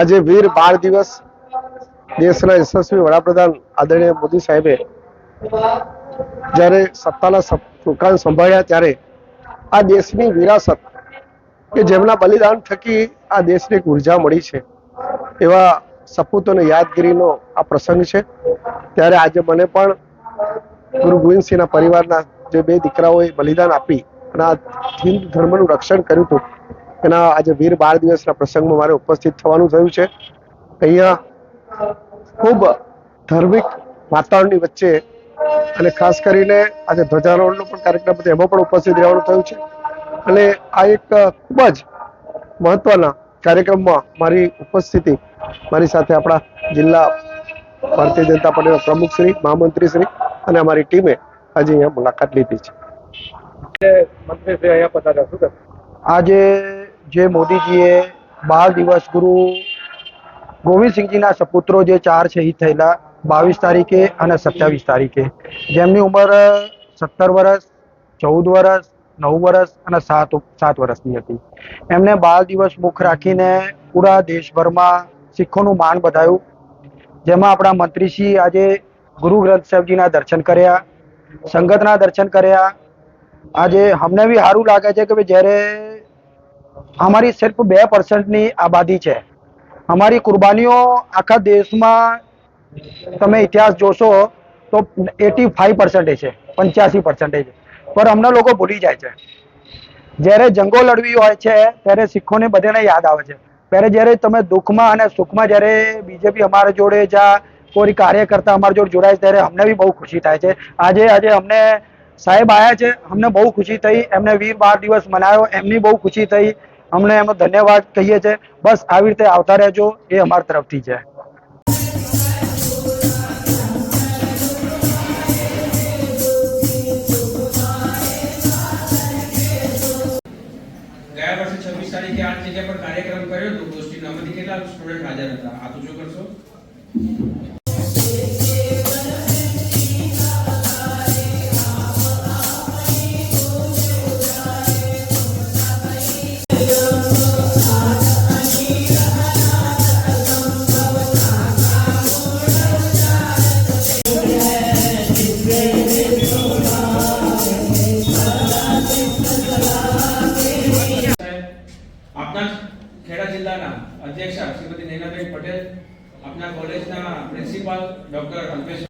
આજે વીર બાળ દિવસ. દેશના યશસ્વી વડાપ્રધાન આદરણીય મોદી સાહેબે જ્યારે સત્તાના સુકાન સંભાળ્યા ત્યારે આ દેશની વિરાસત કે જેમના બલિદાન થકી આ દેશને ઊર્જા મળી છે, એવા સપૂતોને યાદગીરીનો આ પ્રસંગ છે. ત્યારે આજે મને પણ ગુરુ ગોવિંદસિંહના પરિવારના જે બે દીકરાઓએ બલિદાન આપી અને આ હિન્દુ ધર્મનું રક્ષણ કર્યું હતું એના આજે વીર બાળ દિવસના પ્રસંગમાં મારે ઉપસ્થિત થવાનું થયું છે. અહીંયા ખૂબ ધાર્મિક વાતાવરણની વચ્ચે અને ખાસ કરીને આજે ધ્વજારોહણનો પણ કાર્યક્રમ હતો એમાં પણ ઉપસ્થિત રહેવાનું થયું છે. અને આ એક ખૂબ જ મહત્વના કાર્યક્રમમાં મારી ઉપસ્થિતિ મારી સાથે આપણા જિલ્લા ભારતીય જનતા પાર્ટીના પ્રમુખ શ્રી મહામંત્રી શ્રી અને અમારી ટીમે આજે અહીંયા મુલાકાત લીધી છે. મંત્રીશ્રી અહીંયા પધાર્યા શું આજે જે મોદીજીએ બાળ દિવસ ગુરુ ગોવિંદસિંહજીના સપુત્રો જે ચાર શહીદ થયેલા, બાવીસ તારીખે અને સત્યાવીસ તારીખે. જેમની ઉંમર સત્તર વર્ષ ચૌદ વર્ષ નવ વર્ષ અને સાત સાત વર્ષની હતી. એમને બાળ દિવસ મુખ રાખીને પૂરા દેશભરમાં શીખોનું માન બધાયું. જેમાં આપણા મંત્રીશ્રી આજે ગુરુ ગ્રંથ સાહેબજીના દર્શન કર્યા, સંગતના દર્શન કર્યા. આજે અમને બી સારું લાગે છે કે ભાઈ જ્યારે અમારી સિર્ફ બે પર્સન્ટની આબાદી છે. અમારી કુરબાનીઓ આખા દેશમાં તમે ઇતિહાસ જોશો તો એટી ફાઈવ પર્સન્ટેજ છે, પંચ્યાસી પર્સન્ટેજ પણ અમને લોકો ભૂલી જાય છે. જ્યારે જંગો લડવી હોય છે, ત્યારે શીખોને બધાને યાદ આવે છે. ત્યારે જ્યારે તમે દુઃખમાં અને સુખમાં જ્યારે બીજેપી અમારા જોડે જા, કોઈ કાર્યકર્તા અમારા જોડે જોડાય છે, ત્યારે અમને બી બહુ ખુશી થાય છે. આજે આજે અમને સાહેબ આવ્યા છે, અમને બહુ ખુશી થઈ, એમને વીર બાર દિવસ મનાવ્યો એમની બહુ ખુશી થઈ. અમને એમાં ધન્યવાદ કહીએ છીએ. બસ આવી રીતે આવતા રહેજો. એ અમારા તરફથી છે. કાર્યક્રમ કર્યો હતો. કેટલા સ્ટુડન્ટ હાજર હતા? આ તો શું કરશો. અધ્યક્ષા શ્રીમતી નૈનાબેન પટેલ આપના કોલેજના પ્રિન્સિપાલ ડોક્ટર અલ્પેશ